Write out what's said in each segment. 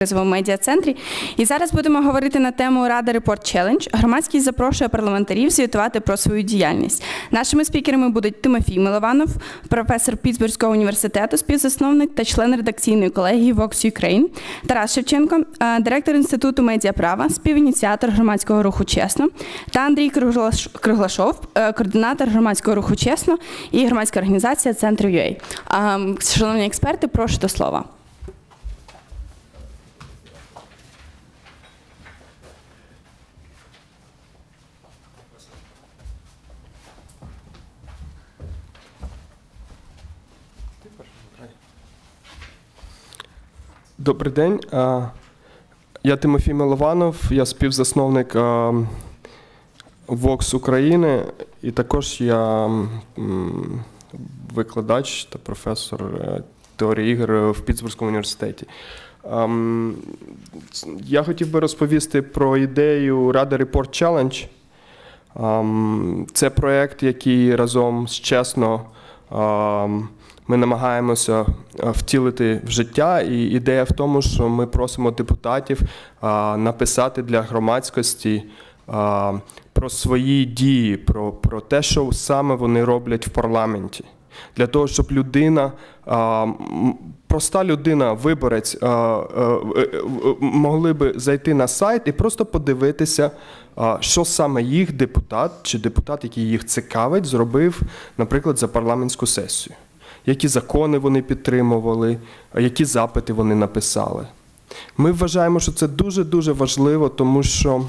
кризовому медіа-центрі. І зараз будемо говорити на тему Рада Репорт Челендж. Громадськість запрошує парламентарів звітувати про свою діяльність. Нашими спікерами будуть Тимофій Милованов, професор Пітсбурзького університету, співзасновник та член редакційної колегії Vox Ukraine, Тарас Шевченко, е, директор інституту медіаправа, співініціатор громадського руху Чесно, та Андрій Круглашов, е, координатор громадського руху Чесно і громадська організація Центр UA. Ем, Шановні експерти, прошу до слова. Добрий день. Е, Я Тимофій Милованов, я співзасновник е, Vox України, і також я викладач та професор е, теорії ігор в Пітсбурзькому університеті. Я хотів би розповісти про ідею Рада Report Challenge. Це проєкт, який разом з чесно ми намагаємося е, втілити в життя. І ідея в тому, що ми просимо депутатів е, написати для громадськості е, про свої дії, про, про те, що саме вони роблять в парламенті. Для того, щоб людина, проста людина, виборець, могли би зайти на сайт і просто подивитися, що саме їх депутат чи депутат, який їх цікавить, зробив, наприклад, за парламентську сесію. Які закони вони підтримували, які запити вони написали. Ми вважаємо, що це дуже-дуже важливо, тому що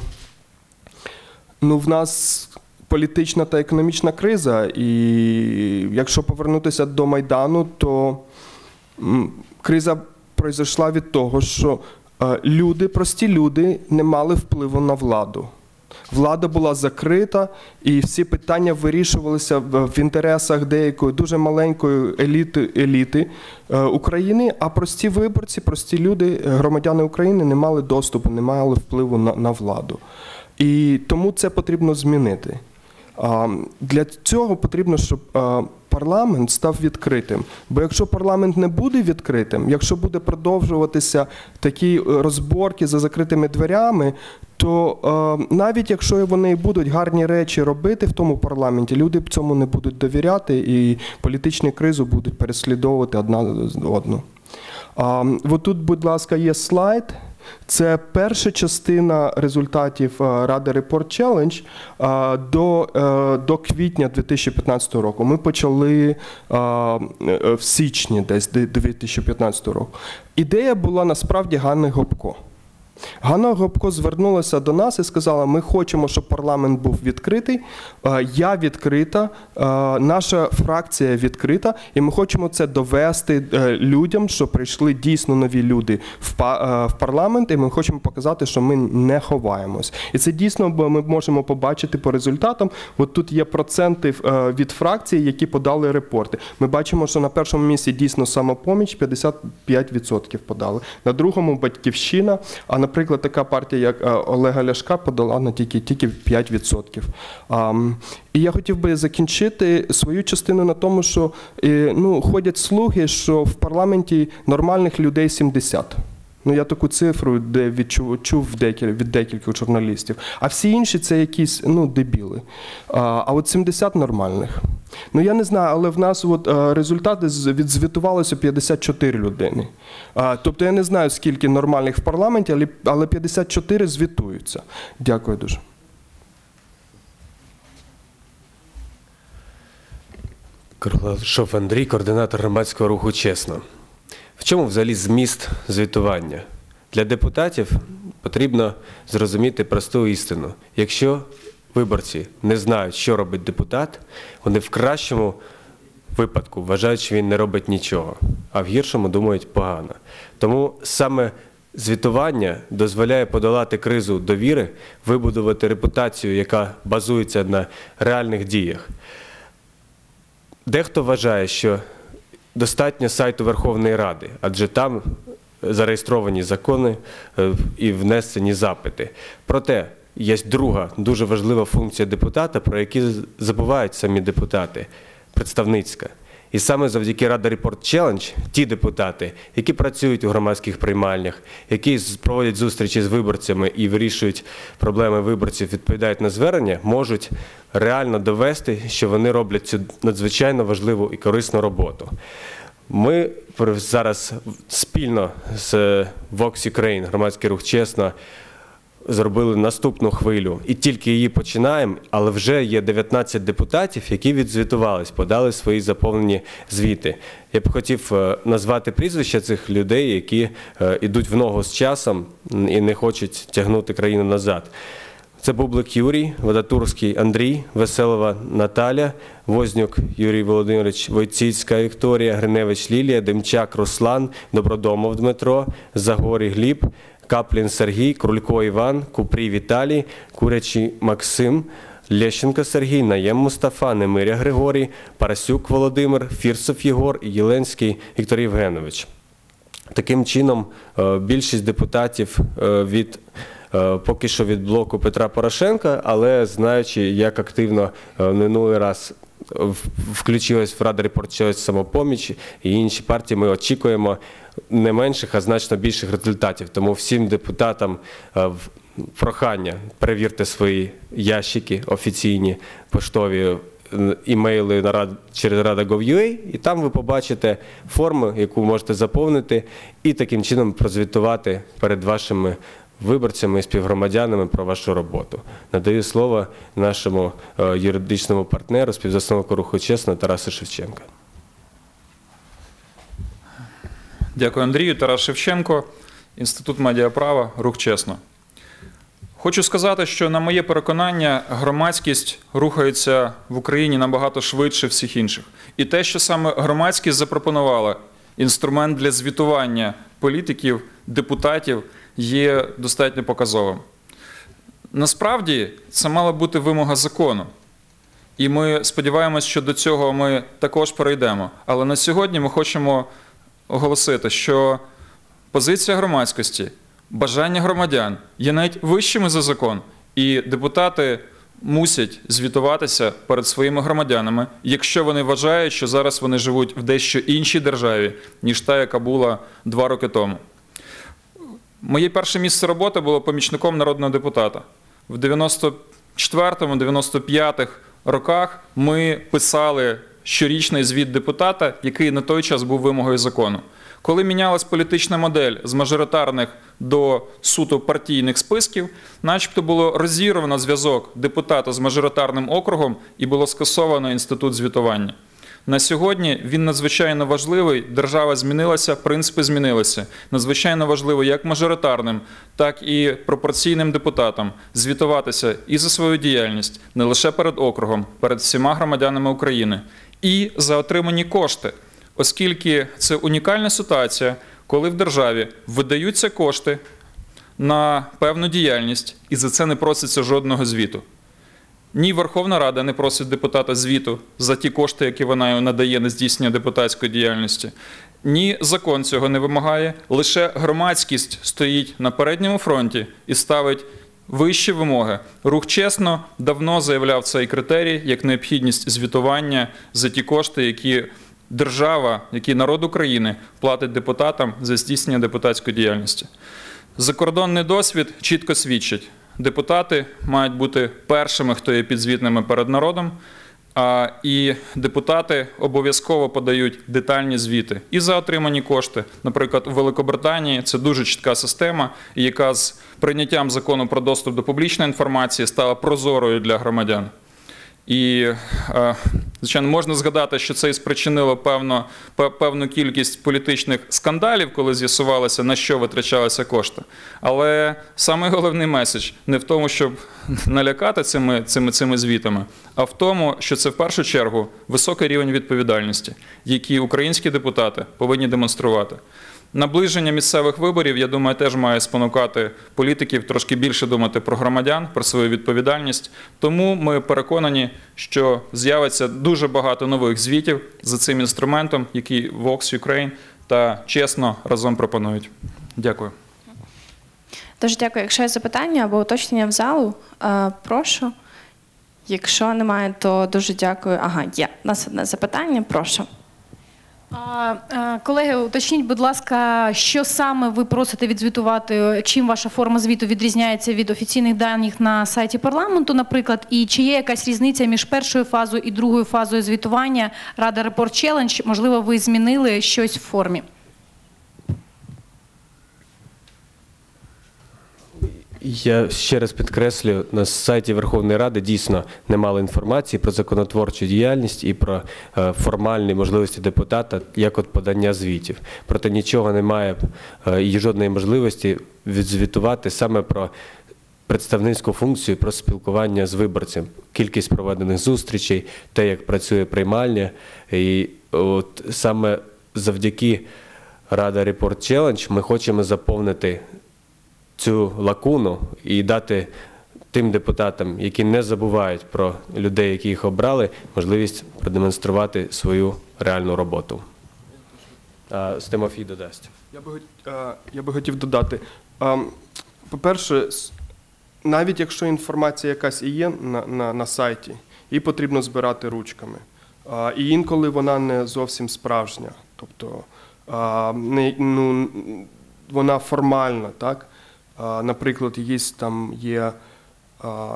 ну, в нас політична та економічна криза, і якщо повернутися до Майдану, то криза пройшла від того, що е, люди, прості люди, не мали впливу на владу. Влада була закрита, і всі питання вирішувалися в інтересах деякої дуже маленької еліти, еліти е, України. А прості виборці, прості люди, е, громадяни України не мали доступу, не мали впливу на, на владу. І тому це потрібно змінити. Для цього потрібно, щоб парламент став відкритим. Бо якщо парламент не буде відкритим, якщо буде продовжуватися такі е, розборки за закритими дверями, то навіть якщо вони будуть гарні речі робити в тому парламенті, люди б цьому не будуть довіряти і політичну кризу будуть переслідовувати одна одну. А, от тут, будь ласка, є слайд. Це перша частина результатів е, Ради Report Challenge е, до, е, до квітня 2015 року. Ми почали в січні десь 2015 року. Ідея була насправді Ганни Гопко. Ганна Гопко звернулася до нас і сказала: ми хочемо, щоб парламент був відкритий. е, Я відкрита, е, наша фракція відкрита, і ми хочемо це довести е, людям, що прийшли дійсно нові люди в па- в парламент, і ми хочемо показати, що ми не ховаємось. І це дійсно ми можемо побачити по результатам. От тут є проценти від фракцій, які подали репорти. Ми бачимо, що на першому місці дійсно самопоміч 55% подали. На другому батьківщина. А наприклад, така партія, як е, Олега Ляшка, подала на тільки, тільки 5%. Ам, І я хотів би закінчити свою частину на тому, що е, ну, ходять слуги, що в парламенті нормальних людей 70. Ну, я таку цифру де відчув чув декіль, від декількох журналістів. А всі інші це якісь ну, дебіли. А, а от 70 нормальних. Ну я не знаю, але в нас от, е, результати відзвітувалося 54 людини. А, тобто я не знаю, скільки нормальних в парламенті, але, але 54 звітуються. Дякую дуже. Круглашов Андрій, координатор громадського руху Чесно. В чому взагалі зміст звітування? Для депутатів потрібно зрозуміти просту істину. Якщо виборці не знають, що робить депутат, вони в кращому випадку вважають, що він не робить нічого, а в гіршому думають погано. Тому саме звітування дозволяє подолати кризу довіри, вибудувати репутацію, яка базується на реальних діях. Дехто вважає, що достатньо сайту Верховної Ради, адже там зареєстровані закони е, і внесені запити. Проте є друга дуже важлива функція депутата, про які забувають самі депутати представницька. І саме завдяки Рада Report Challenge ті депутати, які працюють у громадських приймальнях, які проводять зустрічі з виборцями і вирішують проблеми виборців, відповідають на звернення, можуть реально довести, що вони роблять цю надзвичайно важливу і корисну роботу. Ми зараз спільно з Vox Ukraine, громадський рух чесно, зробили наступну хвилю і тільки її починаємо, але вже є 19 депутатів, які відзвітувались, подали свої заповнені звіти. Я б хотів е, назвати прізвища цих людей, які е, йдуть в ногу з часом і не хочуть тягнути країну назад. Це Бублик Юрій, Водотурський Андрій, Веселова Наталя, Вознюк Юрій Володимирович, Войціцька Вікторія, Гриневич Лілія, Демчак Руслан, Добродомов Дмитро, Загорій Гліб, Каплін Сергій, Крулько Іван, Купрій Віталій, Курячий Максим, Лещенко Сергій, Наєм Мустафа, Немиря Григорій, Парасюк Володимир, Фірсов Єгор Єленський Віктор Євгенович. Таким чином, е, більшість депутатів е, від е, поки що від блоку Петра Порошенка, але знаючи, як активно минулий раз включилась в Рада Report самопоміч і інші партії, ми очікуємо не менших, а значно більших результатів. Тому всім депутатам е, прохання перевірте свої ящики офіційні поштові е, імейли на рад через Rada.gov.ua, і там ви побачите форму, яку можете заповнити, і таким чином прозвітувати перед вашими виборцями і співгромадянами про вашу роботу. Надаю слово нашому е, юридичному партнеру, співзасновнику руху чесно Тарасу Шевченка. Дякую, Андрію. Тарас Шевченко, Інститут медіаправа, рух чесно. Хочу сказати, що на моє переконання, громадськість рухається в Україні набагато швидше всіх інших. І те, що саме громадськість запропонувала інструмент для звітування політиків, депутатів, є достатньо показовим. Насправді це мала бути вимога закону. І ми сподіваємося, що до цього ми також перейдемо. Але на сьогодні ми хочемо оголосити, що позиція громадськості, бажання громадян є навіть вищими за закон, і депутати мусять звітуватися перед своїми громадянами, якщо вони вважають, що зараз вони живуть в дещо іншій державі, ніж та, яка була два роки тому. Моє перше місце роботи було помічником народного депутата. В 94-95 роках ми писали щорічний звіт депутата, який на той час був вимогою закону. Коли мінялась політична модель з мажоритарних до суто партійних списків, начебто було розірвано зв'язок депутата з мажоритарним округом і було скасовано інститут звітування. На сьогодні він надзвичайно важливий. Держава змінилася, принципи змінилися. Надзвичайно важливо як мажоритарним, так і пропорційним депутатам звітуватися і за свою діяльність не лише перед округом, перед всіма громадянами України, і за отримані кошти, оскільки це унікальна ситуація, коли в державі видаються кошти на певну діяльність, і за це не проситься жодного звіту. Ні Верховна Рада не просить депутата звіту за ті кошти, які вона надає на здійснення депутатської діяльності. Ні закон цього не вимагає. Лише громадськість стоїть на передньому фронті і ставить вищі вимоги. Рух чесно давно заявляв цей критерій як необхідність звітування за ті кошти, які держава, які народ України платить депутатам за здійснення депутатської діяльності. Закордонний досвід чітко свідчить, депутати мають бути першими, хто є підзвітними перед народом. І депутати обов'язково подають детальні звіти і за отримані кошти. Наприклад, у Великобританії це дуже чітка система, яка з прийняттям закону про доступ до публічної інформації стала прозорою для громадян. І, е, звичайно, можна згадати, що це і спричинило певно, певну кількість політичних скандалів, коли з'ясувалося, на що витрачалися кошти. Але саме головний меседж не в тому, щоб налякати цими, цими, цими звітами, а в тому, що це в першу чергу високий рівень відповідальності, який українські депутати повинні демонструвати. Наближення місцевих виборів, я думаю, теж має спонукати політиків трошки більше думати про громадян, про свою відповідальність. Тому ми переконані, що з'явиться дуже багато нових звітів за цим інструментом, який Vox Ukraine та чесно разом пропонують. Дякую. Дуже дякую. Якщо є запитання або уточнення в залу, е, прошу. Якщо немає, то дуже дякую. Ага, є. У нас одне запитання, прошу. Е, Колеги, уточніть, будь ласка, що саме ви просите відзвітувати? Чим ваша форма звіту відрізняється від офіційних даних на сайті парламенту, наприклад, і чи є якась різниця між першою фазою і другою фазою звітування Рада Репорт Челендж? Можливо, ви змінили щось в формі? Я ще раз підкреслюю, на сайті Верховної Ради дійсно немало інформації про законотворчу діяльність і про е, формальні можливості депутата, як от подання звітів. Проте нічого немає е, і жодної можливості відзвітувати саме про представницьку функцію, про спілкування з виборцем, кількість проведених зустрічей, те, як працює приймальня. І от саме завдяки Рада Report Challenge ми хочемо заповнити цю лакуну і дати тим депутатам, які не забувають про людей, які їх обрали, можливість продемонструвати свою реальну роботу. Стимофій додасть. Я би, я би хотів додати. По-перше, навіть якщо інформація якась і є на, на, на сайті, її потрібно збирати ручками. І інколи вона не зовсім справжня. Тобто ну, вона формальна, так? Наприклад, якісь там є.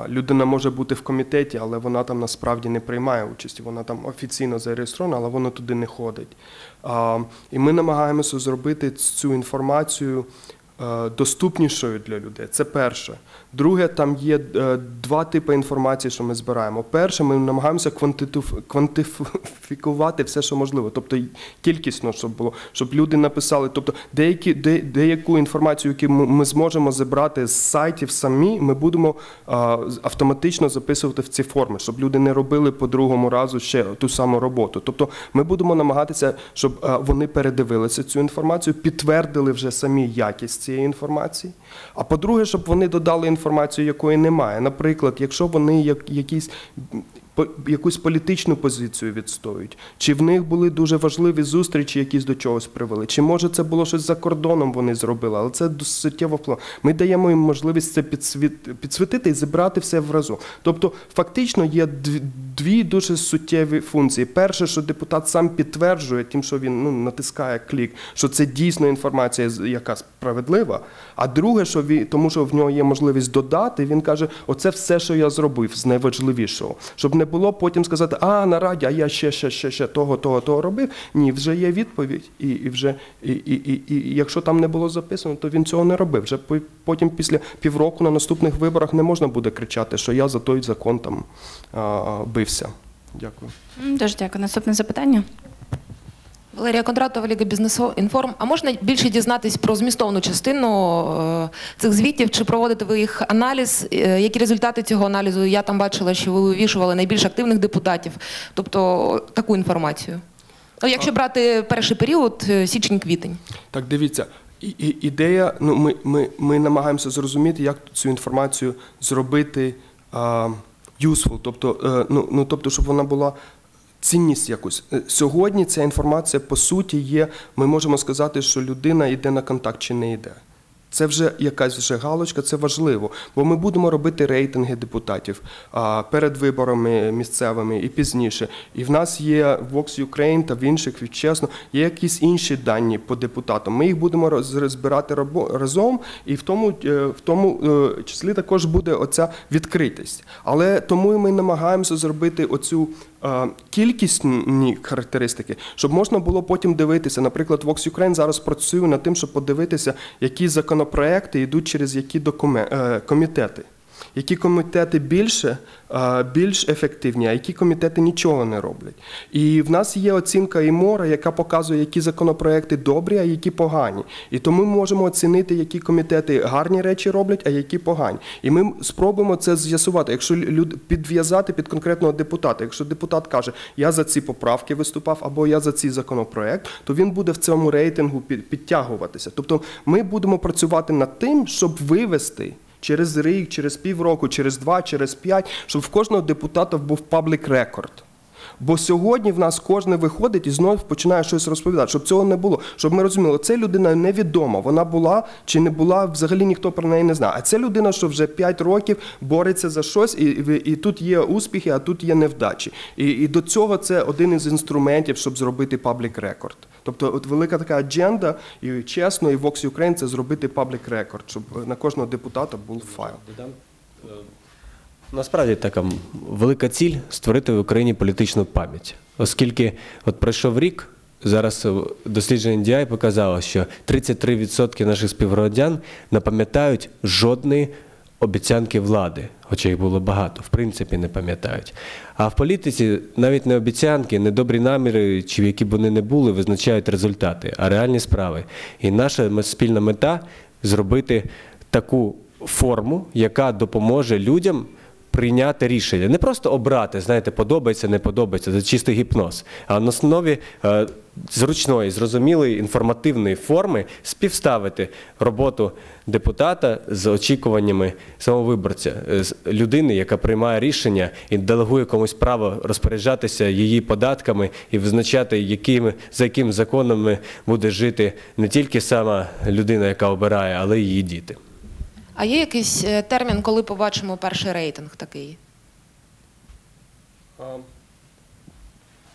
Людина може бути в комітеті, але вона там насправді не приймає участь. Вона там офіційно зареєстрована, але вона туди не ходить. І ми намагаємося зробити цю інформацію е, доступнішою для людей. Це перше. Друге, там є е, два типи інформації, що ми збираємо. Перше, ми намагаємося квантитиф- квантифікувати все, що можливо, тобто кількісно, щоб було, щоб люди написали. Тобто, деякі, де, деяку інформацію, яку ми зможемо зібрати з сайтів самі, ми будемо а, автоматично записувати в ці форми, щоб люди не робили по другому разу ще ту саму роботу. Тобто, ми будемо намагатися, щоб а, вони передивилися цю інформацію, підтвердили вже самі якість цієї інформації. А по-друге, щоб вони додали інформацію, якої немає. Наприклад, якщо вони як, якісь якусь політичну позицію відстоюють, чи в них були дуже важливі зустрічі, якісь до чогось привели, чи може це було щось за кордоном вони зробили, але це суттєво вплив. Ми даємо їм можливість це підсвіт, підсвітити і зібрати все вразу. Тобто, фактично є дві, дуже суттєві функції. Перше, що депутат сам підтверджує, тим, що він ну, натискає клік, що це дійсно інформація, яка справедлива. А друге, що він, тому що в нього є можливість додати, він каже: оце все, що я зробив з найважливішого. Щоб не було потім сказати, а на раді, а я ще, ще, ще, ще того, того, того робив. Ні, вже є відповідь, і, і вже і, і, і, і якщо там не було записано, то він цього не робив. Вже потім, після півроку на наступних виборах не можна буде кричати, що я за той закон там а, бився. Дякую. Дуже дякую. Наступне запитання. Валерія Кондратова, Ліга Бізнес-інформ. А можна більше дізнатись про змістовну частину е, цих звітів? Чи проводите ви їх аналіз? Е, Які результати цього аналізу? Я там бачила, що ви вивішували найбільш активних депутатів, тобто таку інформацію. Ну, якщо брати перший період, е, січень-квітень. Так, дивіться, і, і, ідея, ну, ми, ми, ми намагаємося зрозуміти, як цю інформацію зробити а, useful, тобто, е, ну, ну, тобто, щоб вона була цінність якусь. Е, Сьогодні ця інформація, по суті, є, ми можемо сказати, що людина йде на контакт чи не йде. Це вже якась вже галочка, це важливо, бо ми будемо робити рейтинги депутатів перед виборами місцевими і пізніше. І в нас є Vox Ukraine та в інших від чесно, є якісь інші дані по депутатам. Ми їх будемо розбирати разом, і в тому, е, в тому е, числі також буде оця відкритість. Але тому ми намагаємося зробити оцю кількісні характеристики, щоб можна було потім дивитися. Наприклад, Vox Ukraine зараз працює над тим, щоб подивитися, які законопроекти йдуть через які докумен- е, комітети. Які комітети більше, більш ефективні, а які комітети нічого не роблять. І в нас є оцінка ІМОРа, яка показує, які законопроекти добрі, а які погані. І тому ми можемо оцінити, які комітети гарні речі роблять, а які погані. І ми спробуємо це з'ясувати. Якщо люд підв'язати під конкретного депутата, якщо депутат каже, я за ці поправки виступав, або я за цей законопроект, то він буде в цьому рейтингу під- підтягуватися. Тобто ми будемо працювати над тим, щоб вивести. Через рік, через півроку, через два, через п'ять, щоб в кожного депутата був паблік рекорд. Бо сьогодні в нас кожен виходить і знов починає щось розповідати, щоб цього не було. Щоб ми розуміли, це людина невідома. Вона була чи не була, взагалі ніхто про неї не знає. А це людина, що вже 5 років бореться за щось, і, і, і тут є успіхи, а тут є невдачі. І, і до цього це один із інструментів, щоб зробити паблік рекорд. Тобто, от велика така адженда, і чесно, і Vox Ukraine – це зробити паблік рекорд, щоб на кожного депутата був файл. Насправді така велика ціль створити в Україні політичну пам'ять, оскільки от пройшов рік. Зараз е, дослідження DI показало, що 33% наших співгромадян не пам'ятають жодної обіцянки влади, хоча їх було багато, в принципі, не пам'ятають. А в політиці навіть не обіцянки, не добрі наміри, чи які б вони не були, визначають результати, а реальні справи. І наша спільна мета зробити таку форму, яка допоможе людям прийняти рішення. Не просто обрати, знаєте, подобається, не подобається, це чистий гіпноз. А на основі е, зручної, зрозумілої інформативної форми співставити роботу депутата з очікуваннями самовиборця, е, з людини, яка приймає рішення і делегує комусь право розпоряджатися її податками і визначати, якими, за якими законами буде жити не тільки сама людина, яка обирає, але й її діти. А є якийсь е, термін, коли побачимо перший рейтинг такий? А,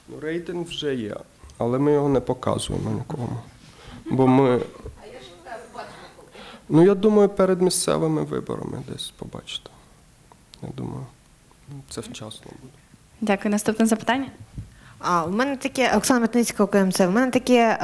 ну, рейтинг вже є, але ми його не показуємо нікому. Бо ми. Ну, я думаю, перед місцевими виборами десь побачите. Я думаю, це вчасно буде. Дякую. Наступне запитання. А у мене таке Оксана Метницька, ОКМЦ. У мене таке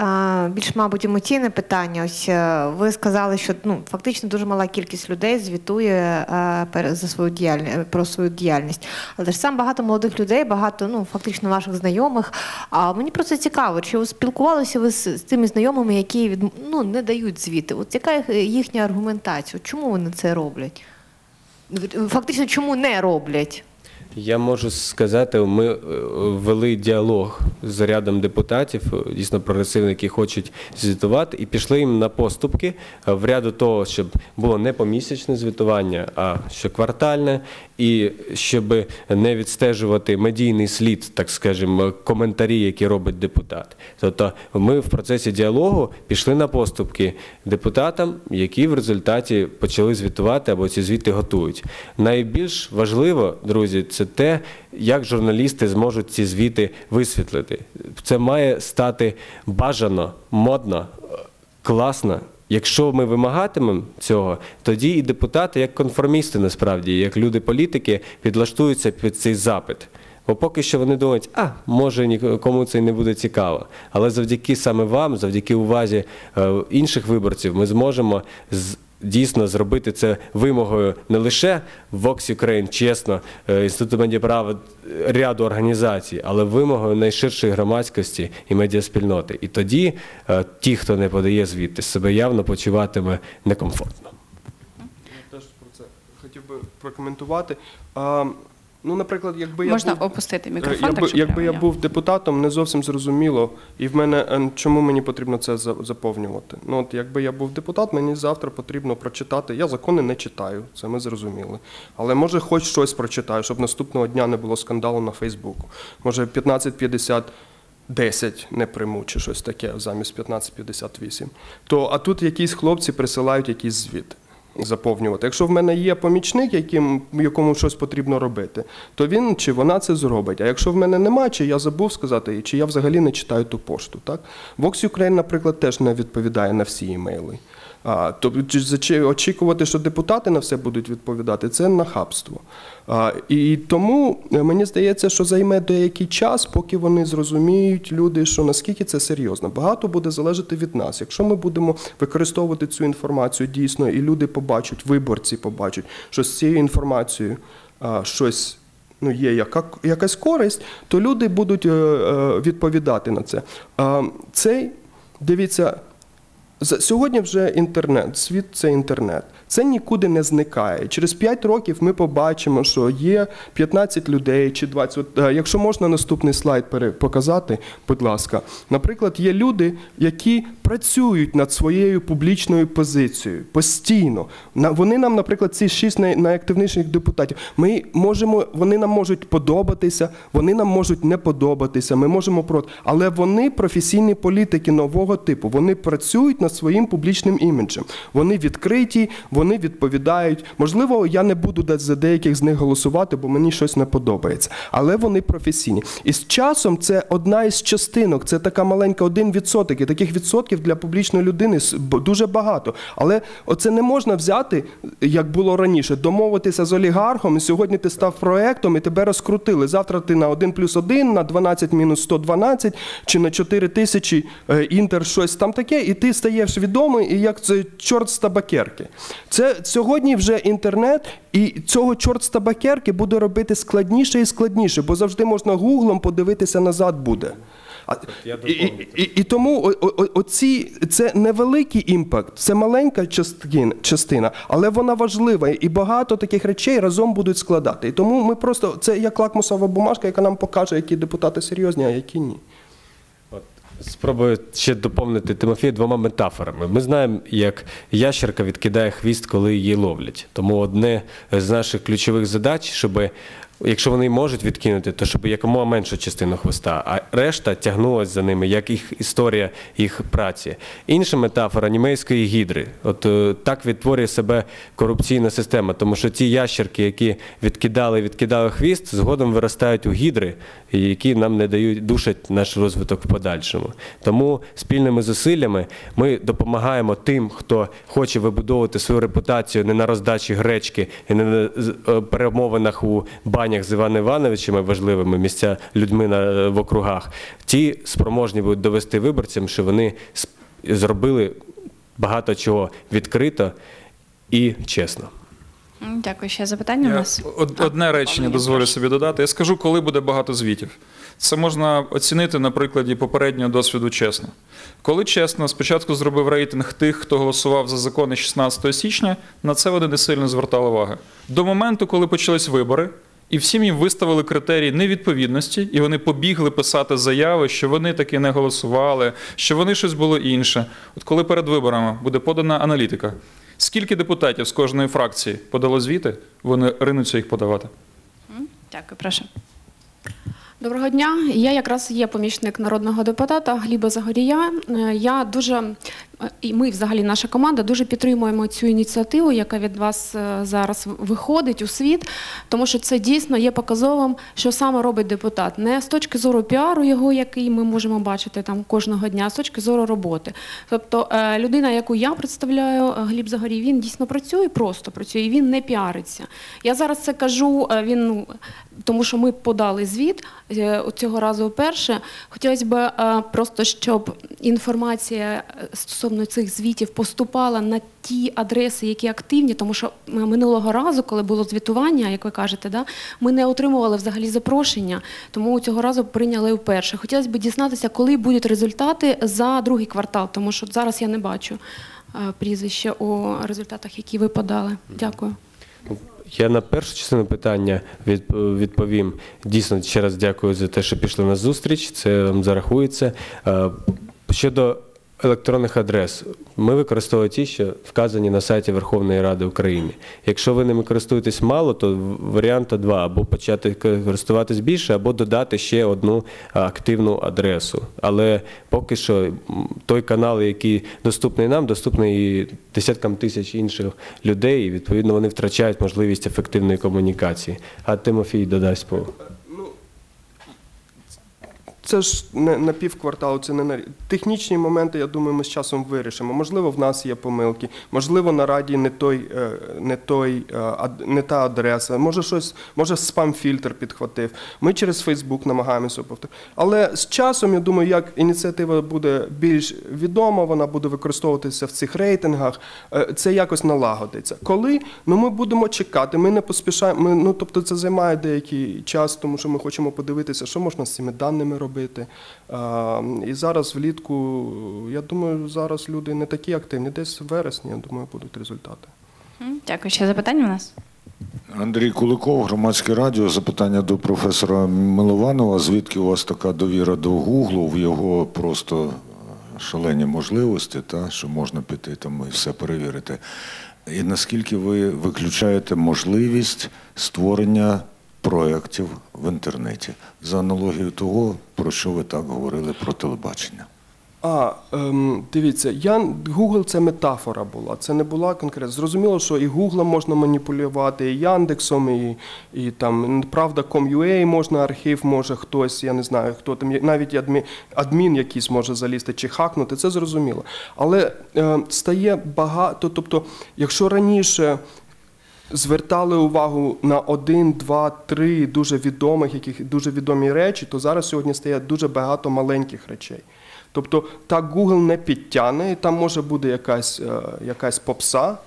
більш, мабуть, емоційне питання. Ось е, ви сказали, що ну фактично дуже мала кількість людей звітує а, пер- за свою діяльність про свою діяльність. Але ж сам багато молодих людей, багато ну фактично ваших знайомих. А мені просто цікаво, чи ви спілкувалися ви з тими знайомими, які від ну не дають звіти? От яка їхня аргументація? Чому вони це роблять? Фактично, чому не роблять? Я можу сказати, ми е, вели діалог з рядом депутатів, дійсно прогресивних, які хочуть звітувати, і пішли їм на поступки е, в ряду того, щоб було не помісячне звітування, а щоквартальне, і щоб не відстежувати медійний слід, так скажемо, коментарі, які робить депутат. Тобто ми в процесі діалогу пішли на поступки депутатам, які в результаті почали звітувати або ці звіти готують. Найбільш важливо, друзі, це те, як журналісти зможуть ці звіти висвітлити. Це має стати бажано, модно, класно. Якщо ми вимагатимемо цього, тоді і депутати, як конформісти, насправді, як люди-політики, підлаштуються під цей запит. Бо поки що вони думають, а може нікому це й не буде цікаво. Але завдяки саме вам, завдяки увазі е, інших виборців, ми зможемо дійсно зробити це вимогою не лише Vox Ukraine, чесно, е, Інституту медіаправа, е, ряду організацій, але вимогою найширшої громадськості і медіаспільноти. І тоді е, ті, хто не подає звіти, себе явно почуватиме некомфортно. Я теж про це хотів би прокоментувати. Ну, наприклад, якби я Можна був... опустити Е, мікрофон, Якби, так щоб якби я прямо був депутатом, не зовсім зрозуміло, і в мене е, чому мені потрібно це за- заповнювати. Ну от якби я був депутат, мені завтра потрібно прочитати. Я закони не читаю, це ми зрозуміли. Але може хоч щось прочитаю, щоб наступного дня не було скандалу на Фейсбуку. Може 1550 10 не прийму, чи щось таке замість 1558. То а тут якісь хлопці присилають якісь звіти. Заповнювати. Якщо в мене є помічник, яким, якому щось потрібно робити, то він чи вона це зробить. А якщо в мене немає, чи я забув сказати, чи я взагалі не читаю ту пошту. Так? Vox Ukraine, наприклад, теж не відповідає на всі імейли. А, тобто очікувати, що депутати на все будуть відповідати, це нахабство. І тому е, мені здається, що займе деякий час, поки вони зрозуміють люди, що наскільки це серйозно. Багато буде залежати від нас. Якщо ми будемо використовувати цю інформацію дійсно, і люди побачать, виборці побачать, що з цією інформацією щось. Ну, є яка, якась користь, то люди будуть е, е, відповідати на це. А, цей, дивіться, Сьогодні вже інтернет, світ це інтернет. Це нікуди не зникає. Через 5 років ми побачимо, що є 15 людей чи 20. Е, Якщо можна наступний слайд показати, будь ласка. Наприклад, є люди, які працюють над своєю публічною позицією постійно. Вони нам, наприклад, ці шість найактивніших депутатів. Ми можемо, вони нам можуть подобатися, вони нам можуть не подобатися. Ми можемо проти, але вони професійні політики нового типу. Вони працюють над своїм публічним іміджем. Вони відкриті, вони відповідають. Можливо, я не буду за деяких з них голосувати, бо мені щось не подобається. Але вони професійні. І з часом це одна із частинок, це така маленька один відсоток. І таких відсотків для публічної людини дуже багато. Але оце не можна взяти, як було раніше, домовитися з олігархом, і сьогодні ти став проектом і тебе розкрутили. Завтра ти на 1 плюс 1, на 12 мінус 112 чи на 4 тисячі е, інтер щось там таке, і ти стаєш відомий, і як це чорт з табакерки. Це сьогодні вже інтернет, і цього чорт з табакерки буде робити складніше і складніше, бо завжди можна гуглом подивитися назад буде. І, і, і, тому о, о, о- оці, це невеликий імпакт, це маленька частина, але вона важлива, і багато таких речей разом будуть складати. І тому ми просто це як лакмусова бумажка, яка нам покаже, які депутати серйозні, а які ні. Спробую ще доповнити Тимофія двома метафорами. Ми знаємо, як ящерка відкидає хвіст, коли її ловлять. Тому одне з наших ключових задач, щоб якщо вони можуть відкинути, то щоб якомога меншу частину хвоста, а решта тягнулася за ними, як їх історія їх праці. Інша метафора німейської гідри. От е, так відтворює себе корупційна система, тому що ті ящерки, які відкидали, відкидали хвіст, згодом виростають у гідри, які нам не дають душать наш розвиток в подальшому. Тому спільними зусиллями ми допомагаємо тим, хто хоче вибудовувати свою репутацію не на роздачі гречки і не на е, перемовинах у банях з Іваном Івановичами важливими місця людьми на в округах. Ті спроможні будуть довести виборцям, що вони зробили багато чого відкрито і чесно. Дякую. Ще запитання у нас? од- одне речення дозволю собі додати. Я скажу, коли буде багато звітів. Це можна оцінити на прикладі попереднього досвіду чесно. Коли чесно, спочатку зробив рейтинг тих, хто голосував за закони 16 січня, на це вони не сильно звертали уваги. До моменту, коли почались вибори, і всім їм виставили критерії невідповідності, і вони побігли писати заяви, що вони таки не голосували, що вони щось було інше. От коли перед виборами буде подана аналітика, скільки депутатів з кожної фракції подало звіти, вони ринуться їх подавати. Дякую, прошу. Доброго дня. Я якраз є помічник народного депутата Гліба Загорія. Е, Я дуже і ми, взагалі, наша команда дуже підтримуємо цю ініціативу, яка від вас е, зараз виходить у світ, тому що це дійсно є показовим, що саме робить депутат. Не з точки зору піару його, який ми можемо бачити там кожного дня, а з точки зору роботи. Тобто е, людина, яку я представляю, е, Гліб Загорій, він дійсно працює, просто працює, і він не піариться. Я зараз це кажу, він ну, тому що ми подали звіт цього разу вперше. Хотілося б просто, щоб інформація е, стосовно цих звітів поступала на ті адреси, які активні, тому що е, минулого разу, коли було звітування, як ви кажете, да, ми не отримували взагалі запрошення, тому цього разу прийняли вперше. Хотілося б дізнатися, коли будуть результати за другий квартал, тому що зараз я не бачу е, прізвище у результатах, які ви подали. Дякую. Я на першу частину питання відповім. Дійсно, ще раз дякую за те, що пішли на зустріч. Це вам зарахується. Е, Щодо електронних адрес, ми використовуємо ті, що вказані на сайті Верховної Ради України. Якщо ви ними користуєтесь мало, то варіанта два: або почати користуватись більше, або додати ще одну активну адресу. Але поки що той канал, який доступний нам, доступний і десяткам тисяч інших людей, і відповідно вони втрачають можливість ефективної комунікації. А Тимофій додасть по. Це ж не на півкварталу, це не на технічні моменти. Я думаю, ми з часом вирішимо. Можливо, в нас є помилки, можливо, на раді не той, е, не той, е, не та адреса. Може, щось, може, спам-фільтр підхватив. Ми через Фейсбук намагаємося повторити. Але з часом, я думаю, як ініціатива буде більш відома, вона буде використовуватися в цих рейтингах. е, Це якось налагодиться. Коли ну ми будемо чекати, ми не поспішаємо. Ми, ну тобто, це займає деякий час, тому що ми хочемо подивитися, що можна з цими даними робити. А, і зараз влітку, я думаю, зараз люди не такі активні. Десь в вересні, я думаю, будуть результати. Дякую. Ще запитання у нас? Андрій Куликов, громадське радіо. Запитання до професора Милованова. Звідки у вас така довіра до Гуглу в його просто шалені можливості, та, що можна піти там і все перевірити. І наскільки ви виключаєте можливість створення проєктів в інтернеті за аналогією того, про що ви так говорили про телебачення? А, ем, дивіться, я, Google це метафора була, це не була конкретна. Зрозуміло, що і Google можна маніпулювати, і Яндексом, і, і там правда.com.ua можна, архів може хтось, я не знаю, хто там, навіть адмін, адмін якийсь може залізти чи хакнути, це зрозуміло. Але е, стає багато, тобто, якщо раніше звертали увагу на один, два, три дуже відомих, яких дуже відомі речі, то зараз сьогодні стає дуже багато маленьких речей. Тобто так Google не підтягне, і там може бути якась, е, якась попса,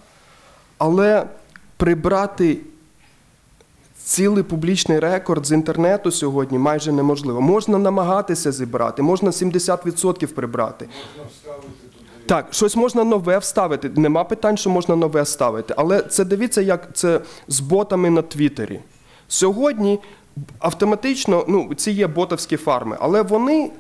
але прибрати цілий публічний рекорд з інтернету сьогодні майже неможливо. Можна намагатися зібрати, можна 70% прибрати. Так, щось можна нове вставити. Нема питань, що можна нове ставити. Але це дивіться, як це з ботами на Твіттері. Сьогодні автоматично, ну, ці є ботовські фарми, але вони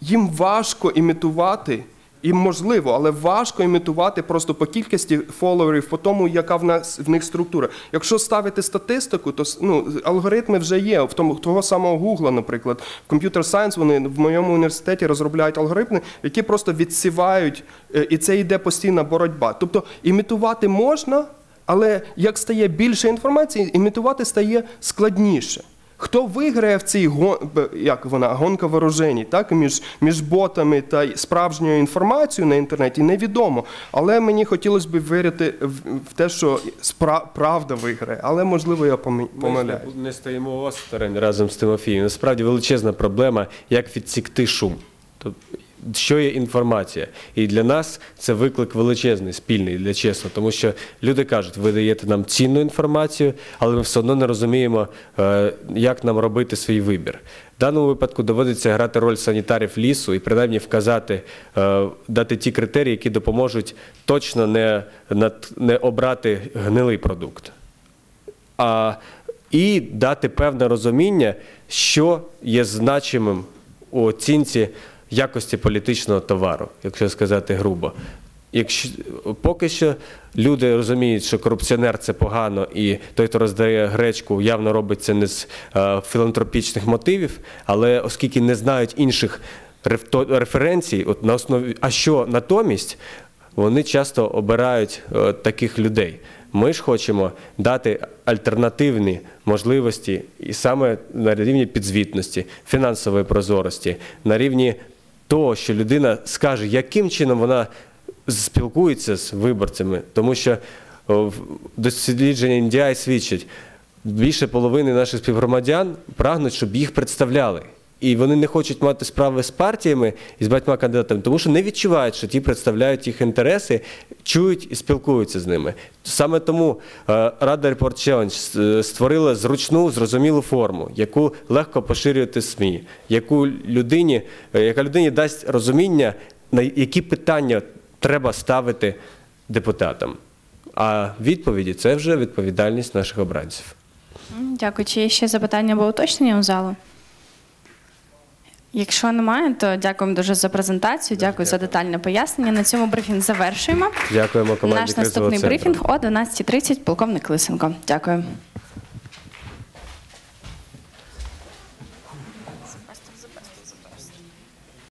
їм важко імітувати. І можливо, але важко імітувати просто по кількості фоловерів, по тому, яка в нас в них структура. Якщо ставити статистику, то ну, алгоритми вже є. В тому того самого Гугла, наприклад, в Computer Science вони в моєму університеті розробляють алгоритми, які просто відсівають, е, і це йде постійна боротьба. Тобто імітувати можна, але як стає більше інформації, імітувати стає складніше. Хто виграє в цій гон... як вона, гонка ворожені, так, між, між ботами та справжньою інформацією на інтернеті, невідомо. Але мені хотілося б вірити в, в те, що спра... правда виграє. Але можливо я помі- Ми не ж не- вас осторонь разом з Тимофієм. Насправді величезна проблема, як відсікти шум. Тобто, що є інформація? І для нас це виклик величезний, спільний, для чесно, тому що люди кажуть, ви даєте нам цінну інформацію, але ми все одно не розуміємо, е, як нам робити свій вибір. В даному випадку доводиться грати роль санітарів лісу і принаймні вказати, е, дати ті критерії, які допоможуть точно не, не обрати гнилий продукт а, і дати певне розуміння, що є значимим у оцінці якості політичного товару, якщо сказати грубо. Якщо поки що люди розуміють, що корупціонер це погано, і той, хто роздає гречку, явно робить це не з е, філантропічних мотивів, але оскільки не знають інших реф- референцій, от на основі, а що натомість, вони часто обирають е, таких людей. Ми ж хочемо дати альтернативні можливості і саме на рівні підзвітності, фінансової прозорості, на рівні того, що людина скаже, яким чином вона спілкується з виборцями, тому що дослідження NDI свідчить, більше половини наших співгромадян прагнуть, щоб їх представляли. І вони не хочуть мати справи з партіями і з багатьма кандидатами, тому що не відчувають, що ті представляють їх інтереси, чують і спілкуються з ними. Саме тому е, Рада Report Challenge е, створила зручну, зрозумілу форму, яку легко поширювати СМІ, яку людині, е, яка людині дасть розуміння, на які питання треба ставити депутатам. А відповіді це вже відповідальність наших обранців. Дякую. Чи є ще запитання або уточнення у залу? Якщо немає, то дякуємо дуже за презентацію. Дякую за детальне пояснення. На цьому брифінг завершуємо. Дякуємо команді Наш наступний брифінг о 12.30. Полковник Лисенко. Дякую.